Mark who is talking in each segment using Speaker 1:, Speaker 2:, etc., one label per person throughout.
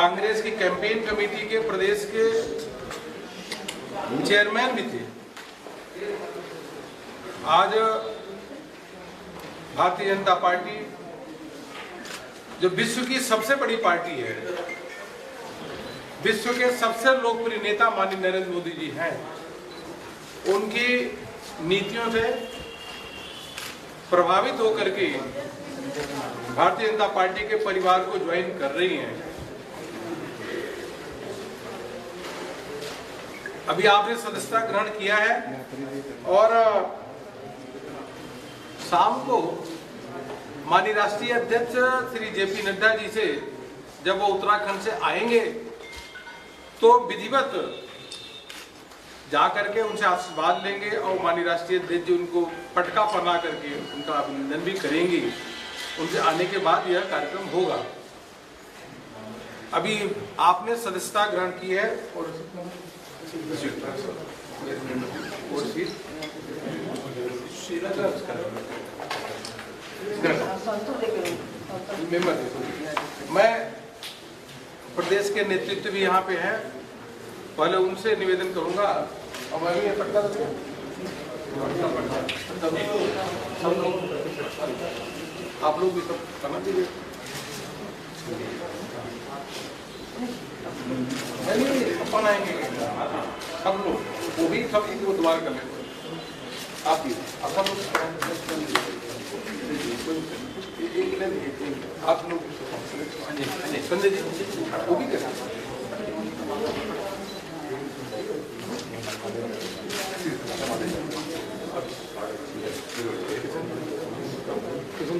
Speaker 1: कांग्रेस की campaign committee के प्रदेश के चेयरमैन भी थे। आज भारतीय जनता पार्टी, जो विश्व की सबसे बड़ी पार्टी है, विश्व के सबसे लोकप्रिय नेता माननीय नरेंद्र मोदी जी हैं। उनकी नीतियों से प्रभावित होकर के भारतीय जनता पार्टी के परिवार को ज्वाइन कर रही हैं। अभी आपने सदस्यता ग्रहण किया है और शाम को माननीय राष्ट्रीय अध्यक्ष श्री जेपी नड्डा जी से जब वो उत्तराखंड से आएँगे तो विधिवत जा करके उनसे आशीर्वाद लेंगे और माननीय राष्ट्रीय अध्यक्ष जी उनको पटका पहना करके उनका अभिनंदन भी करेंगे। उनसे आने के बाद यह कार्यक्रम होगा। अभी आपने सदस्यता ग्रहण की है और मैं प्रदेश के नेतृत्व भी यहाँ पे हैं। पहले उनसे निवेदन करूँगा। और मैं भी रखूँ। सब आप लोग भी सब करना दीजिए नहीं अपन आएंगे सब लोग वो भी सब एक दोबारा कर लेंगे आप भी आप सब लोग एक ले लीजिए, आप लोग संजय जी वो भी करें किशन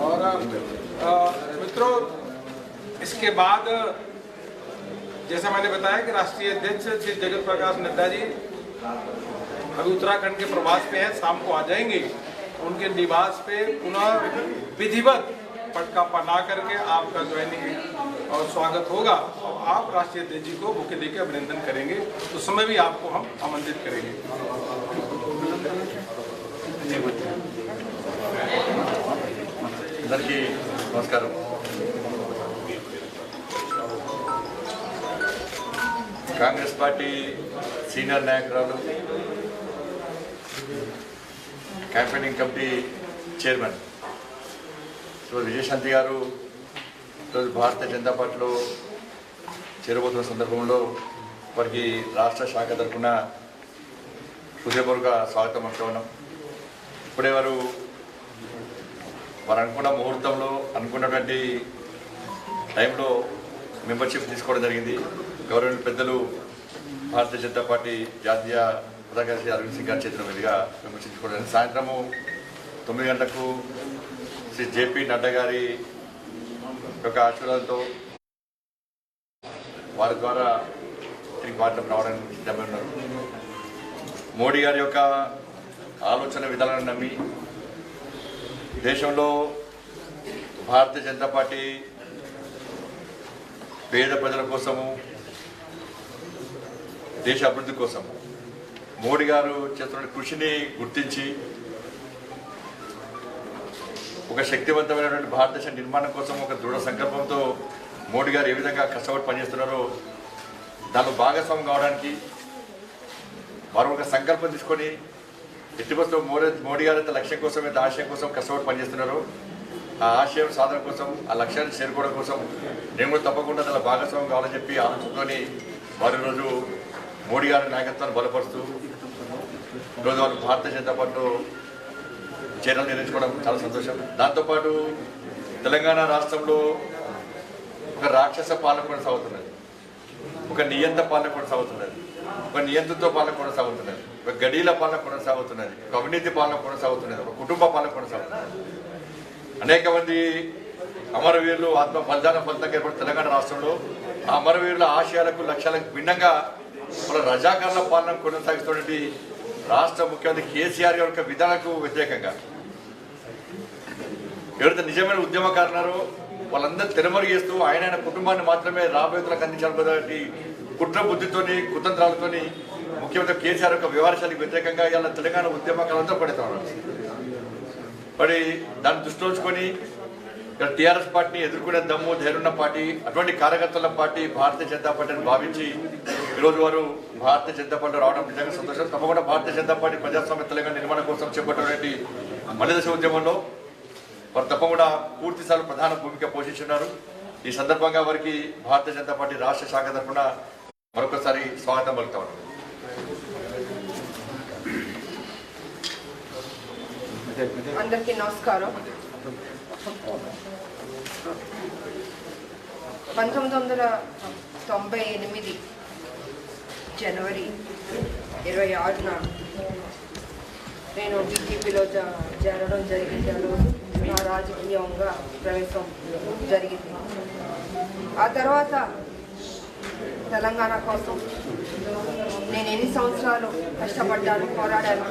Speaker 1: और मित्रों, इसके बाद, जैसा मैंने बताया कि राष्ट्रीय अध्यक्ष श्री जगत प्रकाश नड्डा जी अभी उत्तराखंड के प्रवास पे हैं, शाम को आ जाएँगे। उनके निवास पे पुनः विधिवत पटका पहना करके आपका ज्वाइनिंग और स्वागत होगा और आप राष्ट्रीय अध्यक्ष जी को बुके देकर अभिनंदन करेंगे उस समय भी आपको हम आमंत्रित करेंगे
Speaker 2: అందరికీ నమస్కారం కాంగ్రెస్ పార్టీ సీనియర్ నాయకురాలు campaigning committee chairman. So Vijayashanti garu ఈరోజు భారతీయ జనతా పార్టీలో చేరబోతున్న సందర్భంలో వారికి రాష్ట్ర శాఖ తరఫున హృదయపూర్వక స్వాగతం అనుకున్నాం ఇప్పుడే వారు వారు అనుకున్న ముహూర్తంలో అనుకున్నటువంటి టైంలో మెంబర్షిప్ తీసుకోవడం జరిగింది. గవర్నమెంట్ పెద్దలు భారతీయ జనతా పార్టీ జాతీయ ప్రధానకార్యదర్శి అరవింద్ సింగ్ గారి చేతుల మీదుగా విమర్శించుకోవడానికి సాయంత్రము తొమ్మిది గంటలకు శ్రీ జేపీ నడ్డా గారి యొక్క ఆశీర్వాదంతో వారి ద్వారా తిరిగి పార్టీలోకి రావడానికి సిద్ధమై ఉన్నారు. మోడీ గారి యొక్క ఆలోచన విధానాన్ని నమ్మి దేశంలో భారతీయ జనతా పార్టీ పేద ప్రజల కోసము దేశ అభివృద్ధి కోసం మోడీ గారు చేస్తున్న కృషిని గుర్తించి ఒక శక్తివంతమైనటువంటి భారతదేశ నిర్మాణం కోసం ఒక దృఢ సంకల్పంతో మోడీ గారు ఏ విధంగా కష్టపడి పనిచేస్తున్నారో దానిలో భాగస్వామ్యం కావడానికి వారు ఒక సంకల్పం తీసుకొని ఎట్టి బస్సులో మోడీ మోడీ గారు అయితే లక్ష్యం కోసం అయితే ఆశయం కోసం కష్టపడి పనిచేస్తున్నారు ఆ ఆశయం సాధన కోసం ఆ లక్ష్యాన్ని చేరుకోవడం కోసం నేను కూడా తప్పకుండా దానిలో భాగస్వామ్యం కావాలని చెప్పి ఆలోచనతోని వారి రోజు మోడీ గారి నాయకత్వాన్ని బలపరుస్తూ ఈరోజు వాళ్ళు భారతీయ జనతా పార్టీలో చేరడం నిర్ణయించుకోవడం చాలా సంతోషం. దాంతోపాటు తెలంగాణ రాష్ట్రంలో ఒక రాక్షస పాలన కొనసాగుతున్నది ఒక నియంత పాలన కొనసాగుతున్నది ఒక నియంత్రణతో పాలన కొనసాగుతున్నది ఒక గడీల పాలన కొనసాగుతున్నది ఒక అవినీతి పాలన కొనసాగుతున్నది ఒక కుటుంబ పాలన కొనసాగుతున్నది అనేక మంది అమరవీరులు ఆత్మ బలిదాన ఫలితంగా ఏర్పడిన తెలంగాణ రాష్ట్రంలో ఆ అమరవీరుల ఆశయాలకు లక్ష్యాలకు భిన్నంగా మన రజాకారుల పాలన కొనసాగిస్తున్నటువంటి రాష్ట్ర ముఖ్యమంత్రి కేసీఆర్ యొక్క విధానకు వ్యతిరేకంగా. ఎవరైతే నిజమైన ఉద్యమకారులారో వాళ్ళందరూ తెరమరుగు చేస్తూ ఆయన ఆయన కుటుంబాన్ని మాత్రమే రాబోయేతులకు అందించాలన్నటువంటి కుట్ర బుద్ధితోని కుతంత్రాలతోని ముఖ్యమంత్రి కేసీఆర్ యొక్క వ్యవహారాలకు వ్యతిరేకంగా ఇలా తెలంగాణ ఉద్యమకాలంతా పడుతూ ఉన్నారు. మరి దాన్ని దృష్టిలో ఉంచుకొని ఇక్కడ టీఆర్ఎస్ పార్టీని ఎదుర్కొనే దమ్ము ధైర్యున్న పార్టీ అటువంటి కార్యకర్తల పార్టీ భారతీయ జనతా పార్టీని భావించి ఈరోజు వారు భారతీయ జనతా పార్టీ రావడం నిజంగా సంతోషం. తప్పకుండా భారతీయ జనతా పార్టీ ప్రజాస్వామ్య తెలంగాణ నిర్మాణం కోసం చేపట్టినటువంటి మలిదశ ఉద్యమంలో వారు తప్పకుండా పూర్తిసార్లు ప్రధాన భూమిక పోషించున్నారు. ఈ సందర్భంగా వారికి భారతీయ జనతా పార్టీ రాష్ట్ర శాఖ తరఫున మరొకసారి స్వాగతం పలుకుతా ఉన్నాం.
Speaker 3: అందరికీ నమస్కారం. పంతొమ్మిది వందల తొంభై ఎనిమిది జనవరి ఇరవై ఆరున నేను బీజేపీలో జ చేరడం జరిగింది. నా రాజకీయంగా ప్రవేశం జరిగింది. ఆ తర్వాత తెలంగాణ కోసం నేను ఎన్ని సంవత్సరాలు కష్టపడ్డాను పోరాడాను.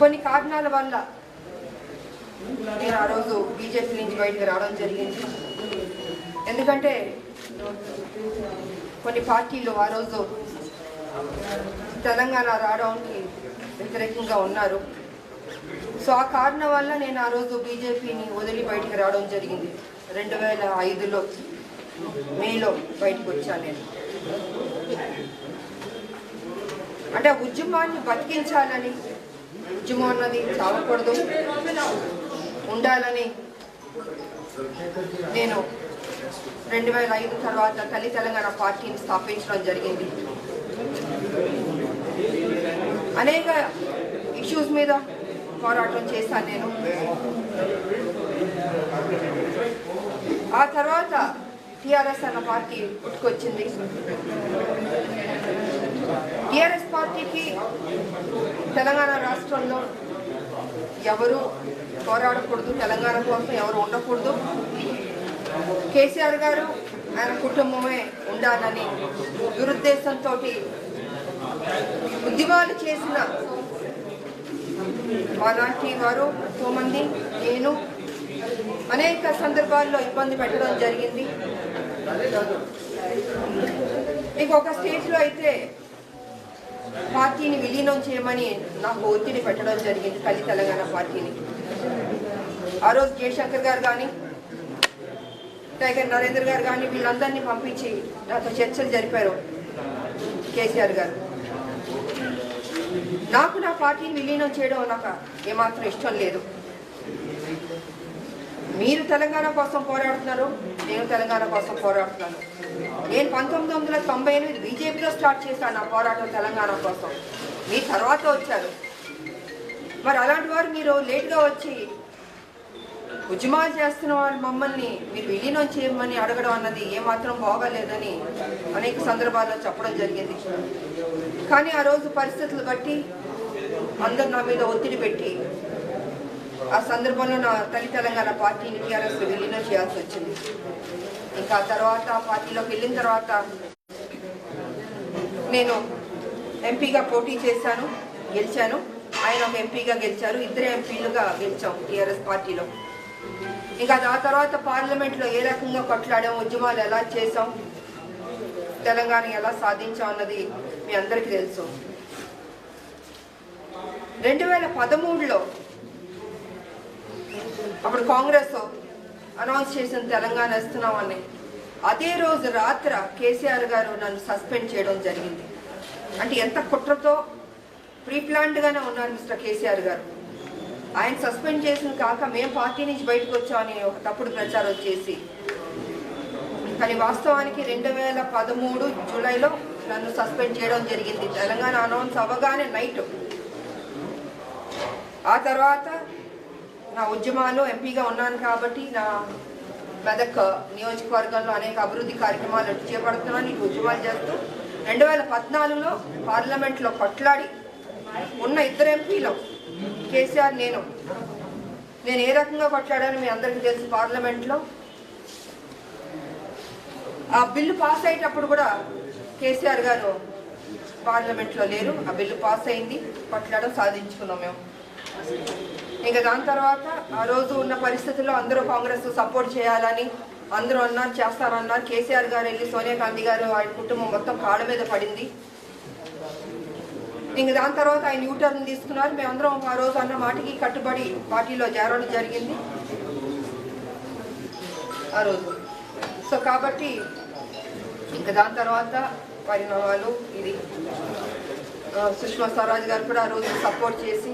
Speaker 3: కొన్ని కారణాల వల్ల నేను ఆ రోజు బీజేపీ నుంచి బయటకు రావడం జరిగింది. ఎందుకంటే కొన్ని పార్టీలు ఆ రోజు తెలంగాణ రావడానికి వ్యతిరేకంగా ఉన్నారు. సో ఆ కారణం వల్ల నేను ఆ రోజు బీజేపీని వదిలి బయటికి రావడం జరిగింది. రెండు వేల ఐదులో మేలో బయటకు వచ్చాను నేను. అంటే ఉద్యమాన్ని బతికించాలని ఉద్యమం అన్నది చావకూడదు. ఉండాలని నేను రెండు వేల ఐదు తర్వాత తల్లి తెలంగాణ పార్టీని స్థాపించడం జరిగింది. అనేక ఇష్యూస్ మీద పోరాటం చేశాను నేను. ఆ తర్వాత టిఆర్ఎస్ అన్న పార్టీ పుట్టుకొచ్చింది. టిఆర్ఎస్ పార్టీకి తెలంగాణ రాష్ట్రంలో ఎవరు పోరాడకూడదు తెలంగాణ కోసం ఎవరు ఉండకూడదు. కేసీఆర్ గారు ఆయన కుటుంబమే ఉండాలని దురుద్దేశంతో ఉద్యమాలు చేసిన మాలాంటి వారు ఎంతోమంది నేను అనేక సందర్భాల్లో ఇబ్బంది పెట్టడం జరిగింది. ఇంకొక స్టేజ్లో అయితే పార్టీని విలీనం చేయమని నాకు ఒత్తిడి పెట్టడం జరిగింది తల్లి తెలంగాణ పార్టీని. ఆ రోజు జయశంకర్ గారు కానీ టైగర్ నరేంద్ర గారు కానీ వీళ్ళందరినీ పంపించి నాతో చర్చలు జరిపారు కేసీఆర్ గారు. నాకు నా పార్టీని విలీనం చేయడం నాకు ఏమాత్రం ఇష్టం లేదు. మీరు తెలంగాణ కోసం పోరాడుతున్నారు నేను తెలంగాణ కోసం పోరాడుతున్నాను. నేను పంతొమ్మిది వందల తొంభై ఎనిమిది బీజేపీలో స్టార్ట్ చేశాను నా పోరాటం తెలంగాణ కోసం. మీ తర్వాత వచ్చారు. మరి అలాంటి వారు మీరు లేట్గా వచ్చి ఉద్యమాలు చేస్తున్న వాళ్ళు మమ్మల్ని మీరు విలీనం చేయమని అడగడం అన్నది ఏమాత్రం బాగాలేదని అనేక సందర్భాల్లో చెప్పడం జరిగింది. కానీ ఆ రోజు పరిస్థితులు బట్టి అందరు నా మీద ఒత్తిడి పెట్టి ఆ సందర్భంలో నా తల్లి తెలంగాణ పార్టీని టీఆర్ఎస్ విలీనం చేయాల్సి వచ్చింది. ఇంకా తర్వాత ఆ పార్టీలోకి వెళ్ళిన తర్వాత నేను ఎంపీగా పోటీ చేశాను గెలిచాను. ఆయన ఒక ఎంపీగా గెలిచారు. ఇద్దరు ఎంపీలుగా గెలిచాం టీఆర్ఎస్ పార్టీలో. ఇంకా ఆ తర్వాత పార్లమెంట్లో ఏ రకంగా కొట్లాడాం ఉద్యమాలు ఎలా చేసాం తెలంగాణ ఎలా సాధించాం అన్నది మీ అందరికీ తెలుసు. రెండు వేల పదమూడులో అప్పుడు కాంగ్రెస్ అనౌన్స్ చేసిన తెలంగాణ ఇస్తున్నామని అదే రోజు రాత్ర కేసీఆర్ గారు నన్ను సస్పెండ్ చేయడం జరిగింది. అంటే ఎంత కుట్రతో ప్రీప్లాంట్గానే ఉన్నారు మిస్టర్ కేసీఆర్ గారు. ఆయన సస్పెండ్ చేసిన కాక మేము పార్టీ నుంచి బయటకు వచ్చామని ఒక తప్పుడు ప్రచారం చేసి. కానీ వాస్తవానికి రెండు వేల పదమూడు జూలైలో నన్ను సస్పెండ్ చేయడం జరిగింది. తెలంగాణ అనౌన్స్ అవ్వగానే నైట్. ఆ తర్వాత నా ఉద్యమాలు ఎంపీగా ఉన్నాను కాబట్టి నా మెదక్ నియోజకవర్గంలో అనేక అభివృద్ధి కార్యక్రమాలు అటు చేపడుతున్నాను ఇటు ఉద్యమాలు చేస్తూ రెండు వేల పద్నాలుగులో పార్లమెంట్లో కొట్లాడి ఉన్న ఇద్దరు ఎంపీలు. కేసీఆర్ నేను. నేను ఏ రకంగా కొట్లాడానో మీ అందరికీ తెలుసు పార్లమెంట్లో. ఆ బిల్లు పాస్ అయ్యేటప్పుడు కూడా కేసీఆర్ గారు పార్లమెంట్లో లేరు. ఆ బిల్లు పాస్ అయింది. కొట్లాడడం సాధించుకున్నాం మేము. ఇంకా దాని తర్వాత ఆ రోజు ఉన్న పరిస్థితుల్లో అందరూ కాంగ్రెస్ సపోర్ట్ చేయాలని అందరూ అన్నారు చేస్తారన్నారు. కేసీఆర్ గారు వెళ్ళి సోనియా గాంధీ గారు ఆయన కుటుంబం మొత్తం కాళ్ళ మీద పడింది. ఇంక దాని తర్వాత ఆయన యూటర్న్ తీసుకున్నారు. మేమందరం ఆ రోజు అన్న మాటకి కట్టుబడి పార్టీలో చేరడం జరిగింది. ఆ రోజు. సో కాబట్టి ఇంకా దాని తర్వాత పరిణామాలు ఇది. సుష్మా స్వరాజ్ గారు కూడా ఆ రోజు సపోర్ట్ చేసి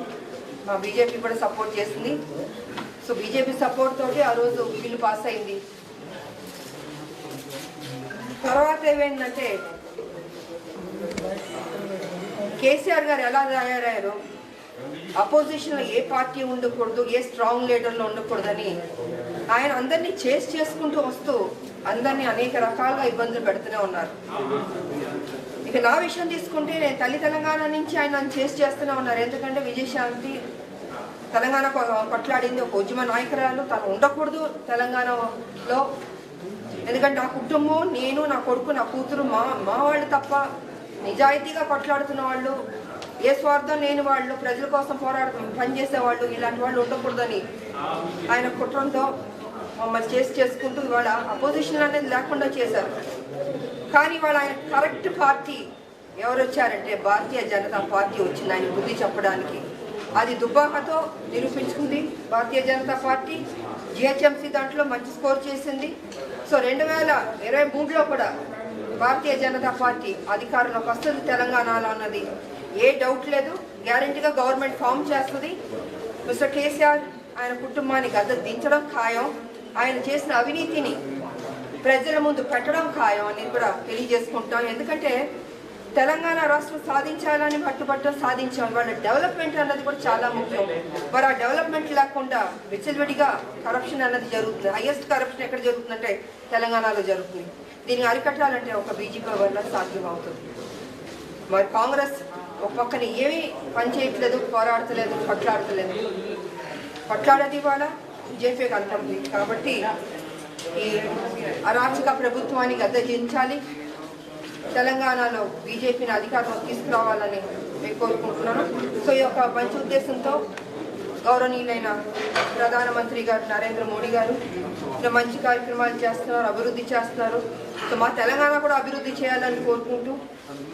Speaker 3: మా బీజేపీ కూడా సపోర్ట్ చేసింది. సో బీజేపీ సపోర్ట్ తోటి ఆ రోజు బిల్లు పాస్ అయింది. తర్వాత ఏమైందంటే కేసీఆర్ గారు ఎలా తయారయ్యారు అపోజిషన్లో ఏ పార్టీ ఉండకూడదు ఏ స్ట్రాంగ్ లీడర్లో ఉండకూడదని ఆయన అందరినీ చేసి చేసుకుంటూ వస్తూ అందరినీ అనేక రకాలుగా ఇబ్బందులు పెడుతూనే ఉన్నారు. ఇక నా విషయం తీసుకుంటే నేను తల్లి తెలంగాణ నుంచి ఆయన చేసి చేస్తూనే ఉన్నారు. ఎందుకంటే విజయశాంతి తెలంగాణ కొట్లాడింది ఒక ఉద్యమ నాయకురాలు. తను ఉండకూడదు తెలంగాణలో. ఎందుకంటే నా కుటుంబం నేను నా కొడుకు నా కూతురు మా మా వాళ్ళు తప్ప నిజాయితీగా కొట్లాడుతున్న వాళ్ళు ఏ స్వార్థం లేని వాళ్ళు ప్రజల కోసం పోరాడుతూ పనిచేసే వాళ్ళు ఇలాంటి వాళ్ళు ఉండకూడదని ఆయన కుట్రంతో మమ్మల్ని చేసి చేసుకుంటూ ఇవాళ అపోజిషన్ అనేది లేకుండా చేశారు. కానీ ఇవాళ ఆయన కరెక్ట్ పార్టీ ఎవరు వచ్చారంటే భారతీయ జనతా పార్టీ వచ్చింది ఆయన బుద్ధి చెప్పడానికి. అది దుబ్బాకతో నిరూపించుకుంది భారతీయ జనతా పార్టీ. జిహెచ్ఎంసీ దాంట్లో మంచి స్కోర్ చేసింది. సో రెండు వేల ఇరవై మూడులో కూడా భారతీయ జనతా పార్టీ అధికారంలోకి వస్తుంది తెలంగాణలో అన్నది. ఏ డౌట్ లేదు. గ్యారంటీగా గవర్నమెంట్ ఫామ్ చేస్తుంది. మిస్టర్ కేసీఆర్ ఆయన కుటుంబాన్ని గద్ద దించడం ఖాయం. ఆయన చేసిన అవినీతిని ప్రజల ముందు పెట్టడం ఖాయం అని కూడా తెలియజేసుకుంటాం. ఎందుకంటే తెలంగాణ రాష్ట్రం సాధించాలని పట్టుబట్టు సాధించాం. వాళ్ళ డెవలప్మెంట్ అన్నది కూడా చాలా ముఖ్యం. మరి ఆ డెవలప్మెంట్ లేకుండా విచ్చలవిడిగా కరప్షన్ అన్నది జరుగుతుంది. హైయెస్ట్ కరప్షన్ ఎక్కడ జరుగుతుందంటే తెలంగాణలో జరుగుతుంది. దీన్ని అరికట్టాలంటే ఒక బీజేపీ వల్ల సాధ్యం అవుతుంది మరి కాంగ్రెస్ ఒక పక్కన ఏమీ పనిచేయట్లేదు పోరాడతలేదు పట్లాడతలేదు పట్లాడేది ఇవాళ బీజేపీ కనపడుతుంది కాబట్టి ఈ అరాచక ప్రభుత్వాన్ని గద్దెదించాలి తెలంగాణలో బీజేపీని అధికారంలో తీసుకురావాలని నేను కోరుకుంటున్నాను. సో ఈ యొక్క మంచి ఉద్దేశంతో గౌరవనీయులైన ప్రధానమంత్రి గారు నరేంద్ర మోడీ గారు ఇలా మంచి కార్యక్రమాలు చేస్తున్నారు అభివృద్ధి చేస్తున్నారు. సో మా తెలంగాణ కూడా అభివృద్ధి చేయాలని కోరుకుంటూ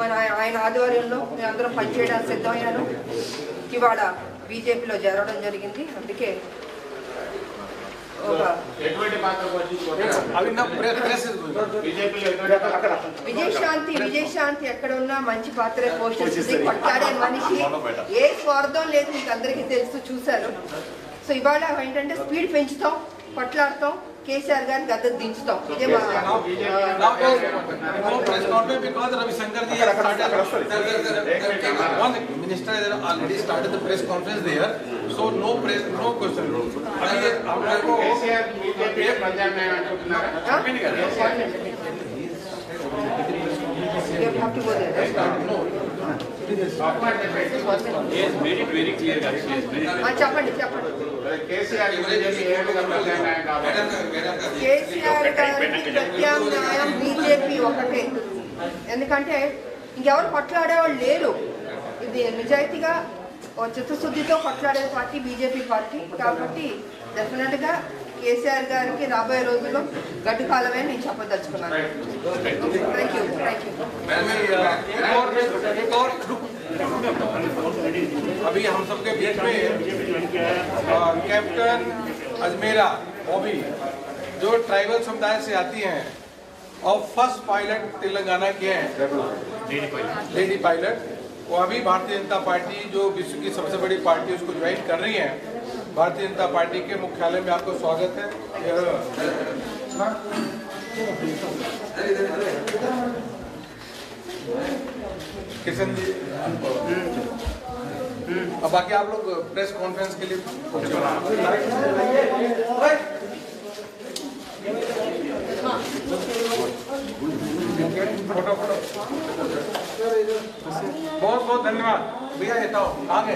Speaker 3: మన ఆయన ఆధ్వర్యంలో మేము అందరం పనిచేయడానికి సిద్ధమయ్యాను. ఇవాళ బీజేపీలో చేరడం జరిగింది. అందుకే విజయశాంతి విజయశాంతి ఎక్కడ ఉన్నా మంచి పాత్ర పోషిస్తుంది. కొట్లాడే మనిషి ఏ స్వార్థం లేదు మీకు అందరికీ తెలుసు చూశారు. సో ఇవాళ ఏంటంటే స్పీడ్ పెంచుతాం కొట్లాడతాం. కేసీఆర్ గద్దె దించుతాం ఇదే
Speaker 1: press conference there so no press no question
Speaker 4: చెప్పండి
Speaker 3: చెప్పండి
Speaker 4: కేసీఆర్ బీజేపీ ఏ విధంగా ప్రత్యామ్నాయం కాబట్టి
Speaker 3: కేసీఆర్ గారికి ప్రత్యామ్నాయం బీజేపీ ఒకటే ఎందుకంటే ఇంకెవరు కొట్లాడేవాళ్ళు లేరు ఇది నిజాయితీగా ఓ చిత్తశుద్ధితో కొట్లాడే పార్టీ బీజేపీ పార్టీ కాబట్టి డెఫినెట్గా కేసీఆర్ గారికి రాబోయే రోజుల్లో గడ్డు కాలమే నేను చెప్పదలుచుకున్నాను థ్యాంక్ యూ థ్యాంక్ యూ
Speaker 1: एक और एक और अभी हम सबके बीच में अ, captain Ajmera Bobby जो ट्राइबल समुदाय से आती हैं और फ़र्स्ट पायलट तेलंगाना के हैं। लेडी पायलट वो अभी भारतीय जनता पार्टी जो विश्व की सबसे बड़ी पार्टी उसको ज्वाइन कर रही है। भारतीय जनता पार्टी के मुख्यालय में आपको स्वागत है। किशन जी। अब बाकी आप लोग प्रेस कॉन्फ्रेंस के लिए फोटो फोटो बहुत बहुत धन्यवाद भैया ये तो आगे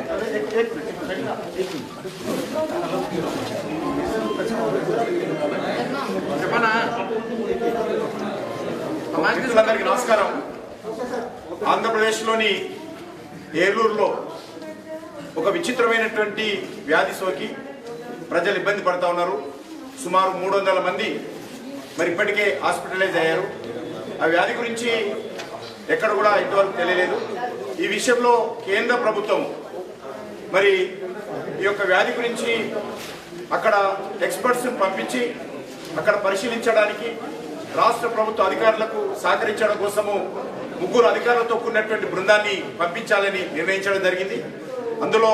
Speaker 4: చెప్పనా
Speaker 5: మిత్రులందరికీ నమస్కారం ఆంధ్రప్రదేశ్లోని ఏలూరులో ఒక విచిత్రమైనటువంటి వ్యాధి సోకి ప్రజలు ఇబ్బంది పడతా ఉన్నారు. సుమారు మూడు వందల మంది మరి ఇప్పటికే హాస్పిటలైజ్ అయ్యారు. ఆ వ్యాధి గురించి ఎక్కడ కూడా ఇంతవరకు తెలియలేదు. ఈ విషయంలో కేంద్ర ప్రభుత్వం మరి ఈ యొక్క వ్యాధి గురించి అక్కడ ఎక్స్పర్ట్స్ని పంపించి అక్కడ పరిశీలించడానికి రాష్ట్ర ప్రభుత్వ అధికారులకు సహకరించడం కోసము ముగ్గురు అధికారులతో కూడినటువంటి బృందాన్ని పంపించాలని నిర్ణయించడం జరిగింది. అందులో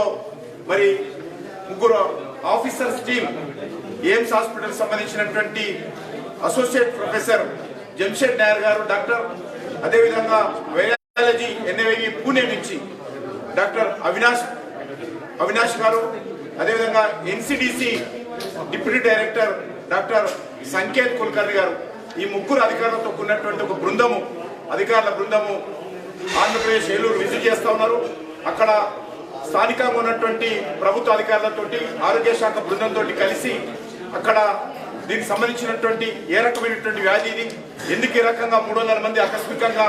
Speaker 5: మరి ముగ్గురు ఆఫీసర్స్ టీమ్ ఎయిమ్స్ హాస్పిటల్ సంబంధించినటువంటి అసోసియేట్ ప్రొఫెసర్ జంషెడ్ నాయర్ గారు డాక్టర్ అదేవిధంగా వైరాలజీ ఎన్ఐవి పూణే నుంచి డాక్టర్ అవినాష్ అవినాష్ గారు అదేవిధంగా NCDC deputy director doctor Sanket Kulkarni గారు. ఈ ముగ్గురు అధికారులతో కూడినటువంటి ఒక బృందము అధికారుల బృందము ఆంధ్రప్రదేశ్ ఏలూరు విజిట్ చేస్తూ ఉన్నారు. అక్కడ స్థానికంగా ఉన్నటువంటి ప్రభుత్వ అధికారులతోటి ఆరోగ్య శాఖ బృందంతో కలిసి అక్కడ దీనికి సంబంధించినటువంటి ఏ రకమైనటువంటి వ్యాధి ఇది. ఎందుకు ఈ రకంగా మూడు వందల మంది ఆకస్మికంగా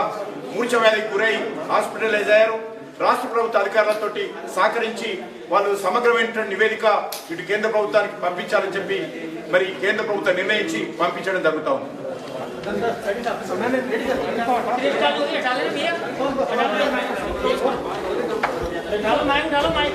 Speaker 5: మూర్ఛ వ్యాధికి గురై హాస్పిటలైజ్ అయ్యారు రాష్ట్ర ప్రభుత్వ అధికారులతోటి సహకరించి వాళ్ళు సమగ్రమైనటువంటి నివేదిక ఇటు కేంద్ర ప్రభుత్వానికి పంపించాలని చెప్పి మరి కేంద్ర ప్రభుత్వం నిర్ణయించి పంపించడం జరుగుతా ఉంది.
Speaker 6: डालो माइक डालो माइक